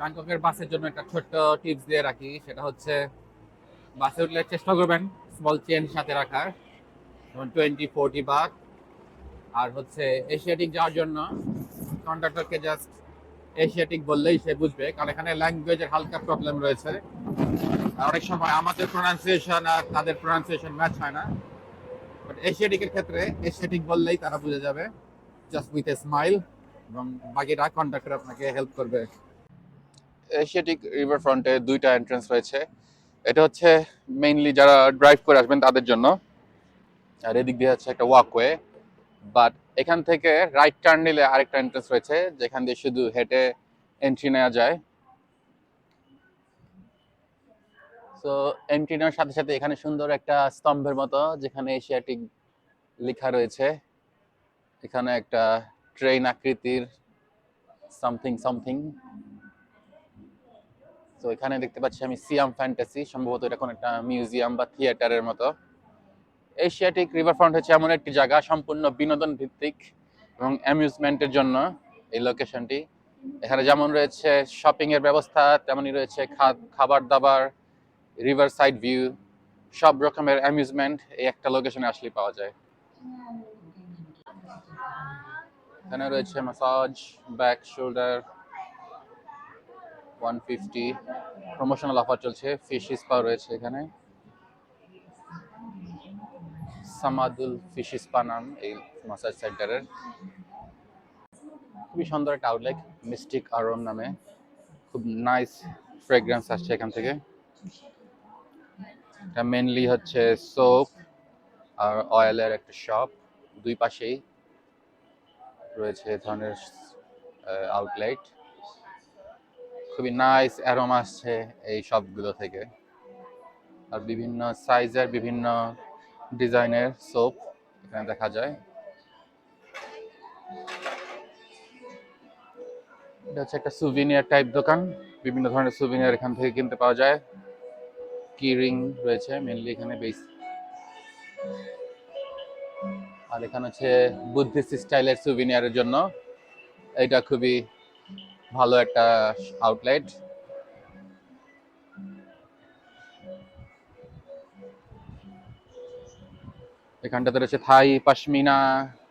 ব্যাংককের বাসের জন্য একটা ছোট্ট টিপস দিয়ে রাখি, সেটা হচ্ছে বাসে উঠলে চেষ্টা করবেন স্মল চেন সাথে রাখার, যেমন টোয়েন্টি ফোরটি বাক আর হচ্ছে এশিয়াটিক যাওয়ার জন্য কন্ডাক্টরকে জাস্ট এশিয়াটিক বললেই সে বুঝবে, কারণ এখানে ল্যাঙ্গুয়েজের হালকা প্রবলেম রয়েছে। অনেক সময় আমাদের প্রোনাউন্সিয়েশন আর তাদের প্রোনাউন্সিয়েশন ম্যাচ হয় না। বাট এশিয়াটিকের ক্ষেত্রে এশিয়াটিক বললেই তারা বুঝে যাবে জাস্ট উইথ এ স্মাইল এবং বাকিটা কন্ডাক্টর আপনাকে হেল্প করবে। এশিয়াটিক রিভার ফ্রন্টে দুইটা এন্ট্রেন্স রয়েছে। এটা হচ্ছে মেইনলি যারা ড্রাইভ করে আসবেন তাদের জন্য। আর এদিক দিয়ে হচ্ছে একটা ওয়াকওয়ে বাট এখান থেকে রাইট টার্ন নিলে আরেকটা এন্ট্রেন্স রয়েছে, যেখান দিয়ে শুধু হেঁটে এন্ট্রি নেওয়া যায়। তো এন্ট্রি নেওয়ার সাথে সাথে এখানে সুন্দর একটা স্তম্ভের মতো, যেখানে এশিয়াটিক লেখা রয়েছে। এখানে একটা ট্রেন আকৃতির সামথিং সামথিং তো এখানে দেখতে পাচ্ছি আমি সিয়াম ফ্যান্টাসি সম্ভবত এটা কোনো একটা মিউজিয়াম বা থিয়েটারের মতো। এশিয়াটিক রিভারফ্রন্ট হচ্ছে এমন একটি জায়গা, সম্পূর্ণ বিনোদন ভিত্তিক এবং অ্যামিউজমেন্টের জন্য এই লোকেশনটি এখানে যেমন রয়েছে শপিং এর ব্যবস্থা, তেমনই রয়েছে খাবার দাবার রিভার সাইড ভিউ সব রকমের অ্যামিউজমেন্ট এই একটা লোকেশনে আসলে পাওয়া যায়। এখানে রয়েছে massage back shoulder one fifty promotional offer চলছে ফিশ স্পা রয়েছে এখানে। সামাদুল ফিশ স্পা নাম এই মাসাজ সেন্টারের খুবই সুন্দর একটা আউটলেট মিস্টিক আরম নামে। খুব নাইস ফ্রেগ্রেন্স আসছে এখান থেকে। এটা মেনলি হচ্ছে সোপ আর অয়েলের একটা শপ দুই পাশেই রয়েছে এ ধরনের আউটলেট খুবই নাইস অ্যারোম আসছে এই সবগুলো থেকে। আর বিভিন্ন সাইজের বিভিন্ন ডিজাইনের সোপ এখানে দেখা যায়। এটা হচ্ছে একটা সুভিনিয়ার টাইপ দোকান। বিভিন্ন ধরনের সুভিনিয়ার এখান থেকে কিনতে পাওয়া যায়। কি রিং রয়েছে মেনলি এখানে বেস আর এখানে হচ্ছে বুদ্ধিস্ট স্টাইলের সুভিনিয়ারের জন্য। এটা খুবই ভালো একটা আউটলেট এখানটাতে রয়েছে থাই, পাশমিনা,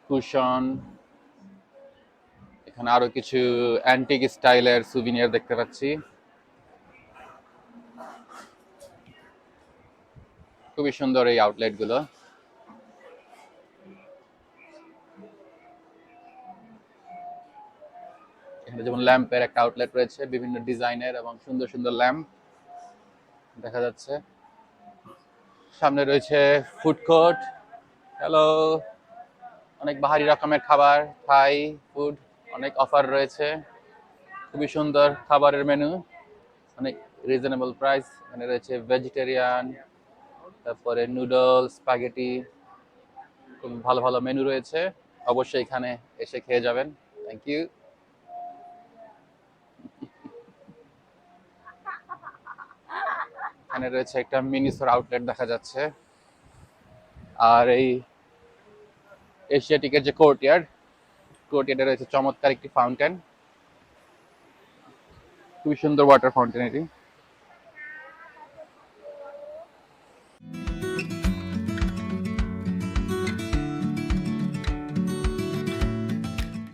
কুশন, এখানে আরও কিছু অ্যান্টিক স্টাইলের সুভিনিয়ার দেখতে পাচ্ছি। খুবই সুন্দর এই আউটলেটগুলো। এখানে যেমন ল্যাম্পের একটা আউটলেট রয়েছে, বিভিন্ন ডিজাইনের এবং সুন্দর সুন্দর ল্যাম্প দেখা যাচ্ছে। সামনে রয়েছে ফুড কোর্ট হ্যালো অনেক বাহারি রকমের খাবার থাই ফুড অনেক অফার রয়েছে। খুবই সুন্দর খাবারের মেনু অনেক রিজনেবল প্রাইস এখানে রয়েছে ভেজিটেরিয়ান তারপরে নুডলস স্পাগেটি খুব ভালো ভালো মেনু রয়েছে। অবশ্যই এখানে এসে খেয়ে যাবেন। থ্যাংক ইউ এখানে রয়েছে একটা মিনিসোর আউটলেট দেখা যাচ্ছে। আর এই এশিয়াটিকের যে কোর্টইয়ার্ড কোর্টইয়ার্ডে রয়েছে চমৎকার একটি ফাউন্টেন খুবই সুন্দর ওয়াটার ফাউন্টেন এটি।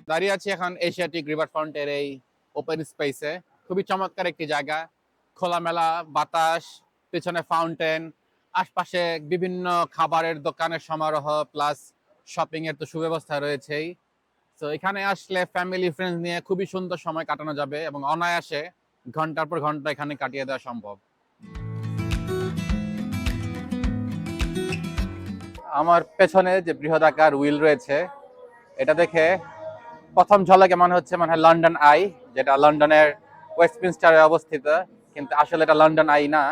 দাঁড়িয়ে আছি এখন এশিয়াটিক রিভার ফ্রন্টের এই ওপেন স্পেসে খুবই চমৎকার একটি জায়গা। খোলামেলা বাতাস, পেছনে ফাউন্টেন আশপাশে বিভিন্ন খাবারের দোকানের সমারোহ প্লাস শপিং এর তো সুব্যবস্থা রয়েছেই। তো এখানে আসলে ফ্যামিলি ফ্রেন্ডস নিয়ে খুবই সুন্দর সময় কাটানো যাবে এবং অনায়াসে ঘণ্টার পর ঘণ্টা এখানে কাটিয়ে দেওয়া সম্ভব। আমার পেছনে যে বৃহদাকার উইল রয়েছে, এটা দেখে প্রথম ঝলকে মনে হচ্ছে মনে লন্ডন আই যেটা লন্ডনের ওয়েস্টমিনস্টারে অবস্থিত, কিন্তু আসলে এটা লন্ডন আই না।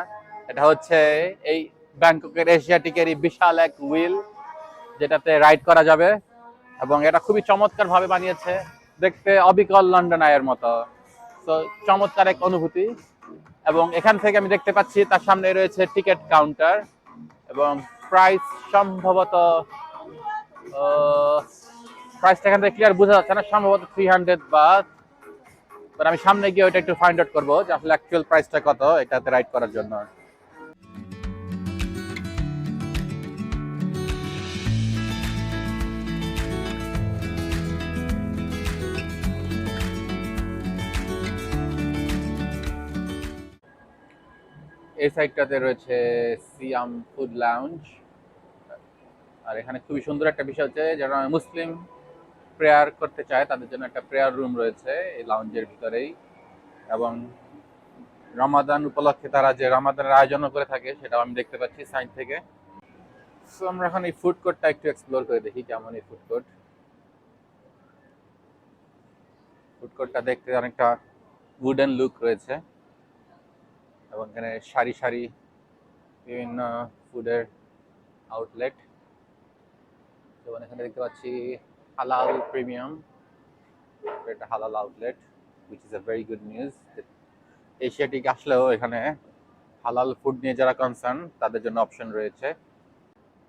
এটা হচ্ছে এই ব্যাংককের এশিয়াটিকেরই বিশাল এক হুইল যেটাতে রাইড করা যাবে এবং এটা খুবই চমৎকার ভাবে বানিয়েছে। দেখতে অবিকল লন্ডন আয়ের মতো। তো চমৎকার এক অনুভূতি। এবং এখান থেকে আমি দেখতে পাচ্ছি, তার সামনে রয়েছে টিকিট কাউন্টার এবং প্রাইস সম্ভবত প্রাইসটা এখান থেকে ক্লিয়ার বোঝা যাচ্ছে না, সম্ভবত থ্রি হান্ড্রেড বা আমি সামনে গিয়ে ওইটা একটু ফাইন্ড আউট করব যে আসলে অ্যাকচুয়াল প্রাইসটা কত এটাতে রাইড করার জন্য। এই সাইডটাতে রয়েছে সিয়াম ফুড লাউঞ্জ। আর এখানে খুবই সুন্দর একটা বিষয় হচ্ছে, যারা মুসলিম প্রেয়ার করতে চায়, তাদের জন্য একটা প্রেয়ার রুম রয়েছে এই লাউঞ্জের ভিতরেই। এবং রমাদান উপলক্ষে তারা যে রমাদানের আয়োজন করে থাকে, সেটাও আমি দেখতে পাচ্ছি সাইড থেকে। সো আমরা এখন এই ফুড কোর্টটা একটু এক্সপ্লোর করে দেখি কেমন এই ফুড কোর্ট ফুড কোর্টটা দেখতে অনেকটা উডেন লুক রয়েছে। এবং এখানে সারি সারি বিভিন্ন ফুডের আউটলেট যেমন এখানে দেখতে পাচ্ছি হালাল প্রিমিয়াম এটা হালাল outlet which is a very good news Asiatic আসলেও এখানে হালাল ফুড নিয়ে যারা কনসার্ন তাদের জন্য অপশন রয়েছে।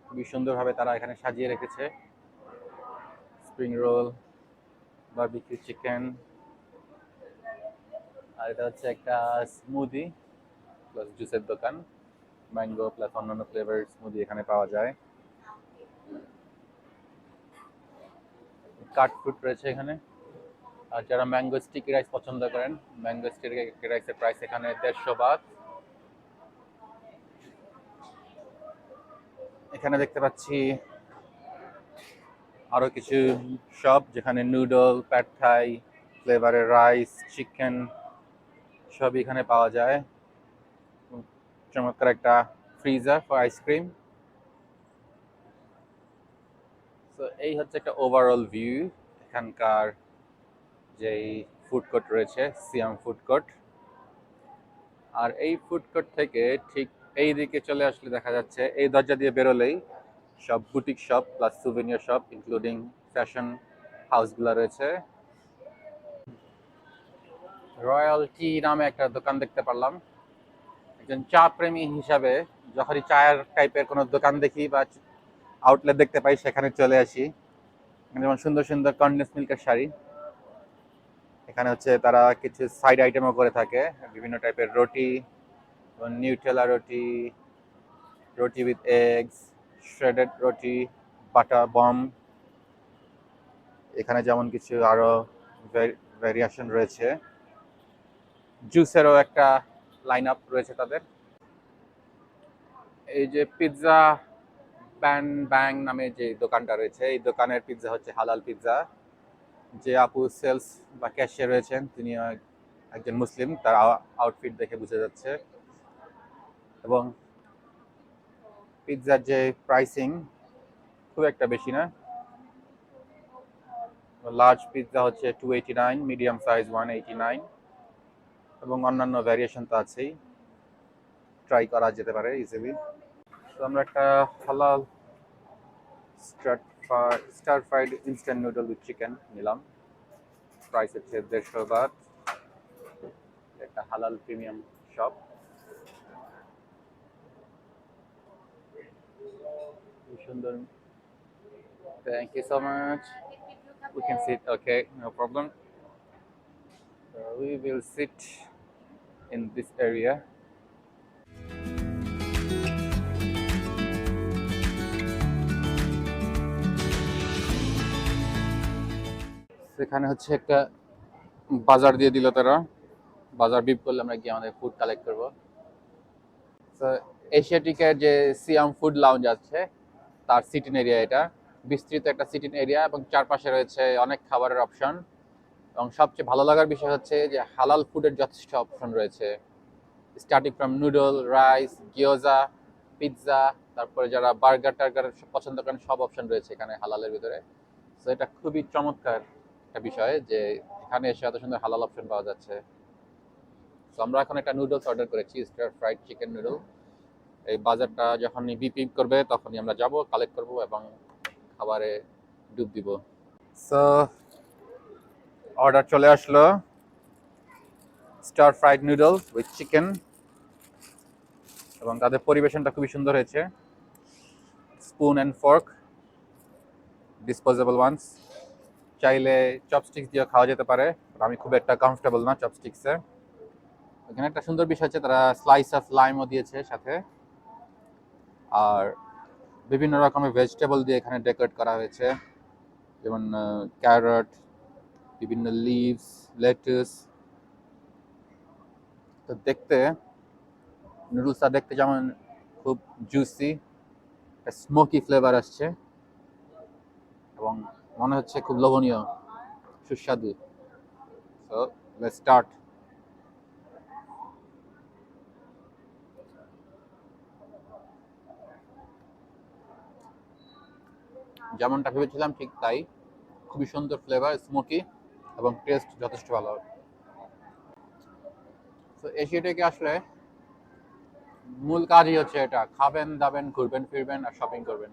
খুবই সুন্দরভাবে তারা এখানে সাজিয়ে রেখেছে। স্প্রিং রোল বারবিকিউ চিকেন আর এটা হচ্ছে একটা স্মুদি প্লাস জুসের দোকান ম্যাঙ্গো প্লাস অন্যান্য ফ্লেভার স্মুদি এখানে পাওয়া যায়। কাট ফ্রুট রয়েছে এখানে। আর যারা ম্যাঙ্গো স্টিকি রাইস পছন্দ করেন ম্যাঙ্গো স্টিকি রাইসের প্রাইস এখানে দেড়শো বাদ এখানে দেখতে পাচ্ছি আরও কিছু শপ যেখানে নুডল প্যাড থাই ফ্লেভারের রাইস চিকেন সব এখানে পাওয়া যায়। চমৎকার একটা ফ্রিজার ফর আইসক্রিম তো এই হচ্ছে একটা ওভারঅল ভিউ এখানকার যেই ফুড কোর্ট রয়েছে সিয়াম ফুড কোর্ট আর এই ফুড কোর্ট থেকে ঠিক এই দিকে চলে আসলে দেখা যাচ্ছে, এই দরজা দিয়ে বেরোলেই সব boutique shop plus souvenir shop including fashion হাউসগুলো রয়েছে। রয়্যালটি নামে একটা দোকান দেখতে পারলাম। একজন চা প্রেমী হিসাবে যখনই চায়ের টাইপের কোনো দোকান দেখি বা আউটলেট দেখতে পাই, সেখানে চলে আসি। যেমন সুন্দর সুন্দর কন্ডেন্স মিল্কের শাড়ি। এখানে হচ্ছে তারা কিছু সাইড আইটেমও করে থাকে, বিভিন্ন টাইপের রুটি নিউটেলা রুটি রুটি উইথ এগস শ্রেডেড রুটি বাটা বম এখানে যেমন কিছু আরও ভ্যারিয়েশন রয়েছে। জুসেরও একটা লাইন আপ রয়েছে তাদের। এই যে পিৎজা ব্যান ব্যাং নামে যে দোকানটা রয়েছে, এই দোকানের পিৎজা হচ্ছে হালাল পিৎজা যে আপু সেলস বা ক্যাশিয়ার রয়েছেন তিনি একজন মুসলিম, তার আউটফিট দেখে বোঝা যাচ্ছে। এবং পিৎজার যে প্রাইসিং খুব একটা বেশি না। লার্জ পিৎজা হচ্ছে two nine medium size one nine এবং অন্যান্য ভ্যারিয়েশন তো আছেই। ট্রাই করা যেতে পারে ইজিলি তো আমরা একটা হালাল star fried instant noodle with chicken নিলাম। প্রাইস হচ্ছে দেড়শো বাট একটা হালাল প্রিমিয়াম শপ সুন্দর। Thank you so much we can sit, okay, no problem so we will sit in this area. সেখানে হচ্ছে একটা বাজার দিয়ে দিল তারা। বাজার বিপ করলে আমরা গিয়ে আমাদের ফুড কালেক্ট করব। এশিয়াটিকের যে সিয়াম ফুড লাউঞ্জ আছে, তার সিটিং এরিয়া এটা। বিস্তৃত একটা সিটিং এরিয়া এবং চারপাশে রয়েছে অনেক খাবারের অপশন এবং সবচেয়ে ভালো লাগার বিষয় হচ্ছে যে হালাল ফুডের যথেষ্ট অপশন রয়েছে। Starting from noodle rice gyoza pizza তারপরে যারা বার্গার টার্গার পছন্দ করেন, সব অপশন রয়েছে এখানে হালালের ভিতরে। তো এটা খুবই চমৎকার একটা বিষয় যে এখানে এসে এত সুন্দর হালাল অপশন পাওয়া যাচ্ছে। তো আমরা এখন একটা নুডলস অর্ডার করেছি স্টার ফ্রাইড চিকেন নুডল এই বাজারটা যখন বিপি করবে, তখনই আমরা যাব কালেক্ট করব এবং খাবারে ডুব দিব। সো অর্ডার চলে আসলো। Star fried noodles with chicken. এবং তাদের পরিবেশনটা খুবই সুন্দর হয়েছে। Spoon and fork, disposable ones. চাইলে চপস্টিক্স দিয়ে খাওয়া যেতে পারে আমি খুব একটা কমফোর্টেবল না চপস্টিক্সে। এখানে একটা সুন্দর বিষয় হচ্ছে, তারা স্লাইস অফ লাইমও দিয়েছে সাথে। আর বিভিন্ন রকমের ভেজিটেবল দিয়ে এখানে ডেকোরেট করা হয়েছে। যেমন ক্যারট বিভিন্ন লিভস লেটুস তো দেখতে নুডলসটা দেখতে যেমন খুব জুসি স্মোকি ফ্লেভার আসছে। এবং মনে হচ্ছে খুব লোভনীয়, সুস্বাদু। লেটস স্টার্ট যেমনটা ভেবেছিলাম, ঠিক তাই। খুবই সুন্দর ফ্লেভার স্মোকি এবং টেস্ট যথেষ্ট ভালো হবে। তো এশিয়াটাকে আসলে মূল কাজই হচ্ছে এটা, খাবেন, দাবেন, ঘুরবেন, ফিরবেন আর শপিং করবেন।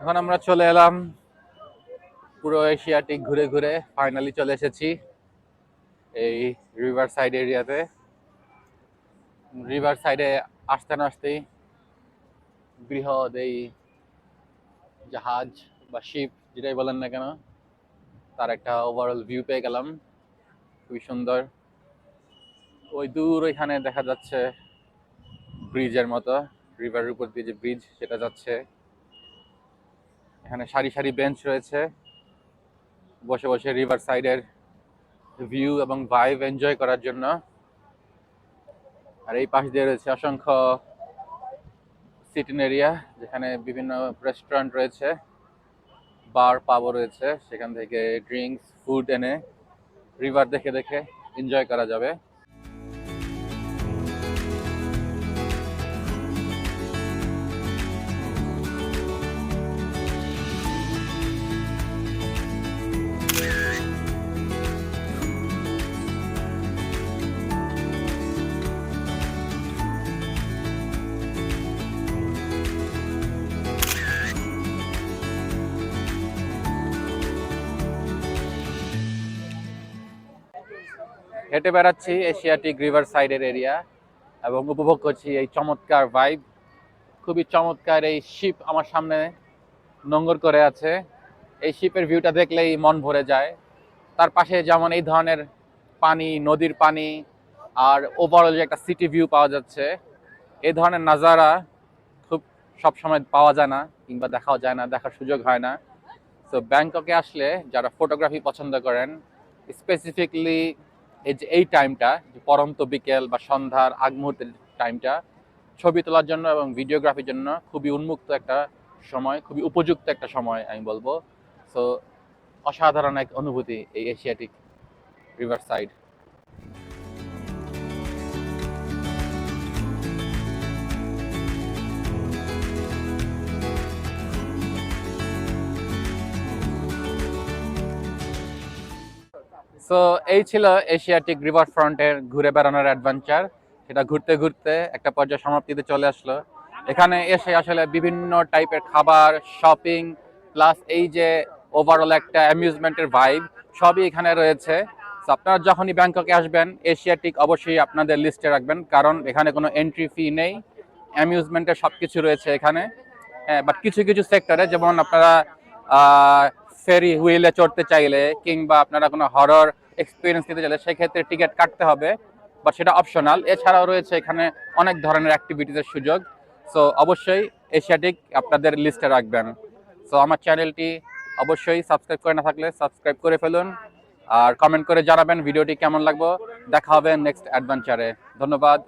এখন আমরা চলে এলাম পুরো এশিয়াটিক ঘুরে ঘুরে ফাইনালি চলে এসেছি এই রিভার সাইড এরিয়াতে রিভার সাইডে আসতে না আসতেই বৃহৎ এই জাহাজ বা শিপ যেটাই বলেন না কেন, তার একটা ওভারঅল ভিউ পেয়ে গেলাম। খুবই সুন্দর। ওই দূর ওইখানে দেখা যাচ্ছে ব্রিজের মতো রিভারের উপর দিয়ে যে ব্রিজ সেটা যাচ্ছে। এখানে সারি সারি বেঞ্চ রয়েছে। বসে বসে রিভার সাইডের ভিউ এবং ভাইব এনজয় করার জন্য। আর এই পাশ দিয়ে রয়েছে অসংখ্য সিটিং এরিয়া, যেখানে বিভিন্ন রেস্টুরেন্ট রয়েছে বার পাবও রয়েছে। সেখান থেকে ড্রিঙ্কস ফুড এনে রিভার দেখে দেখে এনজয় করা যাবে। হেঁটে বেড়াচ্ছি এশিয়াটিক রিভার সাইডের এরিয়া এবং উপভোগ করছি এই চমৎকার ভাইব খুবই চমৎকার এই শিপ আমার সামনে নোঙ্গর করে আছে। এই শিপের ভিউটা দেখলেই মন ভরে যায়। তার পাশে যেমন এই ধরনের পানি, নদীর পানি আর ওভারঅল যে একটা সিটি ভিউ পাওয়া যাচ্ছে, এই ধরনের নাজারা খুব সব সময় পাওয়া যায় না কিংবা দেখাও যায় না, দেখার সুযোগ হয় না। তো ব্যাংককে আসলে যারা ফটোগ্রাফি পছন্দ করেন স্পেসিফিকলি এই যে, এই টাইমটা পরন্ত বিকেল বা সন্ধ্যার আগ মুহূর্তের টাইমটা ছবি তোলার জন্য এবং ভিডিওগ্রাফির জন্য খুবই উন্মুক্ত একটা সময়, খুবই উপযুক্ত একটা সময় আমি বলব। সো অসাধারণ এক অনুভূতি এই এশিয়াটিক রিভার সাইড সো এই ছিল এশিয়াটিক রিভার ফ্রন্টের ঘুরে বেড়ানোর অ্যাডভেঞ্চার সেটা ঘুরতে ঘুরতে একটা পর্যায়ে সমাপ্তিতে চলে আসলো। এখানে এসে আসলে বিভিন্ন টাইপের খাবার শপিং প্লাস এই যে ওভারঅল একটা অ্যামিউজমেন্টের ভাইব সবই এখানে রয়েছে। আপনারা যখনই ব্যাংককে আসবেন এশিয়াটিক অবশ্যই আপনাদের লিস্টে রাখবেন, কারণ এখানে কোনো এন্ট্রি ফি নেই। অ্যামিউজমেন্টের সব কিছু রয়েছে এখানে। হ্যাঁ বাট কিছু কিছু সেক্টরে যেমন আপনারা ফেরি হুইলে চড়তে চাইলে কিংবা আপনারা কোনো হরর এক্সপিরিয়েন্স নিতে চাইলে সেক্ষেত্রে টিকিট কাটতে হবে বাট সেটা অপশনাল এছাড়াও রয়েছে এখানে অনেক ধরনের অ্যাক্টিভিটিসের সুযোগ। সো অবশ্যই এশিয়াটিক আপনাদের লিস্টে রাখবেন। সো আমার চ্যানেলটি অবশ্যই সাবস্ক্রাইব করে না থাকলে সাবস্ক্রাইব করে ফেলুন। আর কমেন্ট করে জানাবেন ভিডিওটি কেমন লাগল দেখা হবে নেক্সট অ্যাডভেঞ্চারে ধন্যবাদ।